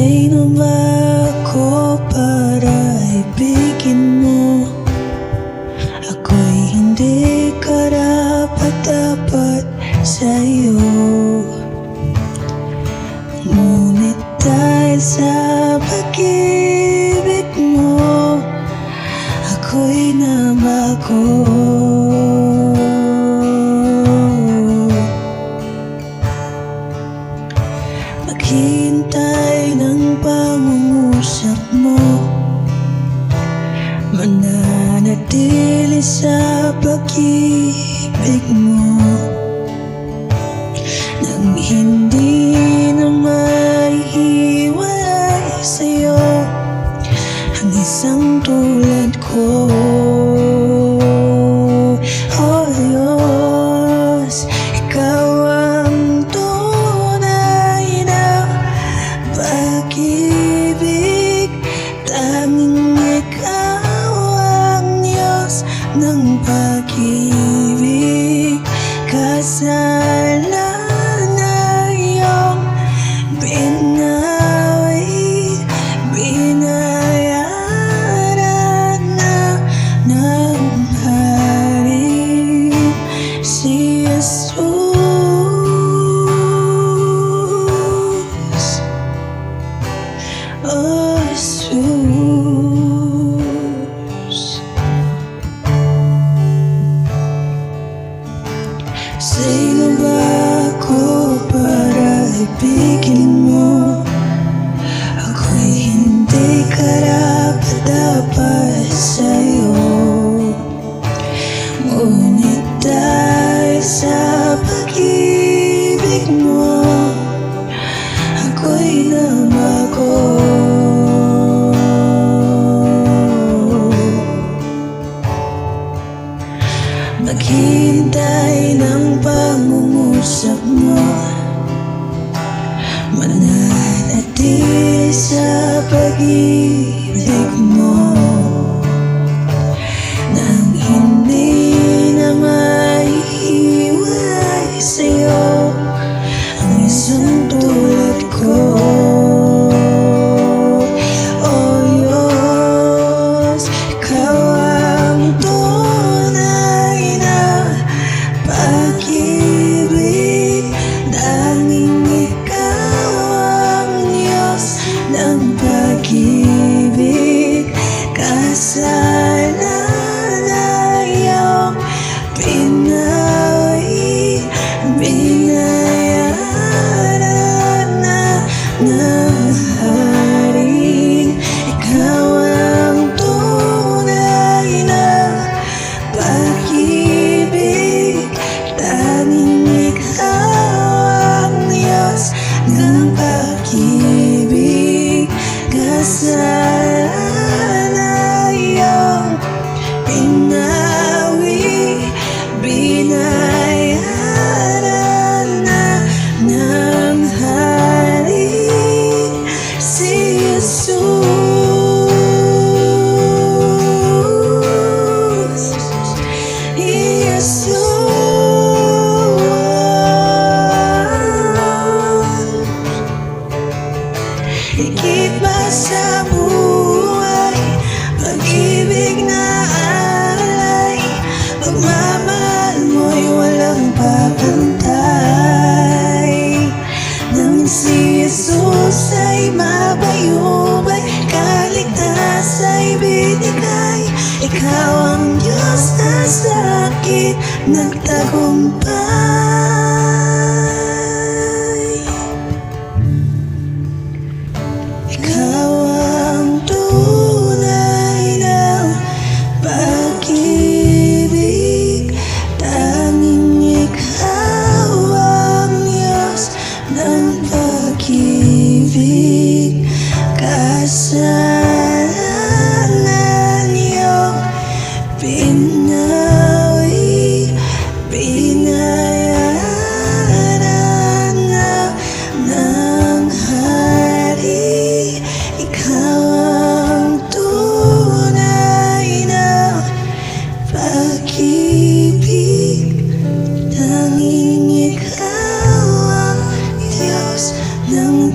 Sino ba ako para ibigin mo? Ako'y hindi karapat-dapat sa'yo Ngunit dahil sa pag-ibig mo Ako'y nabago sa pag-ibig mo. Nang hindi na maihiwalay sa'yo Ang isang tulad ko Kasalanan na iyong binawi Binayaran na ng hari si Jesus. Oh, Jesus para ibigin mo? Ako'y hindi karapat-dapat sa'yo Ngunit dahil sa pag-ibig mo Ako'y nabago Maghintay Mananatili sa pag-ibig mo. Nang hindi na maiiwalay sa'yo Ang isang tulad Pagmamahal mo'y walang papantay Ikaw ang Diyos na sakit Nagtagumpay binawi Binayaran na ng Ikaw ang tunay na pag-ibig. Tanging ikaw ang Diyos ng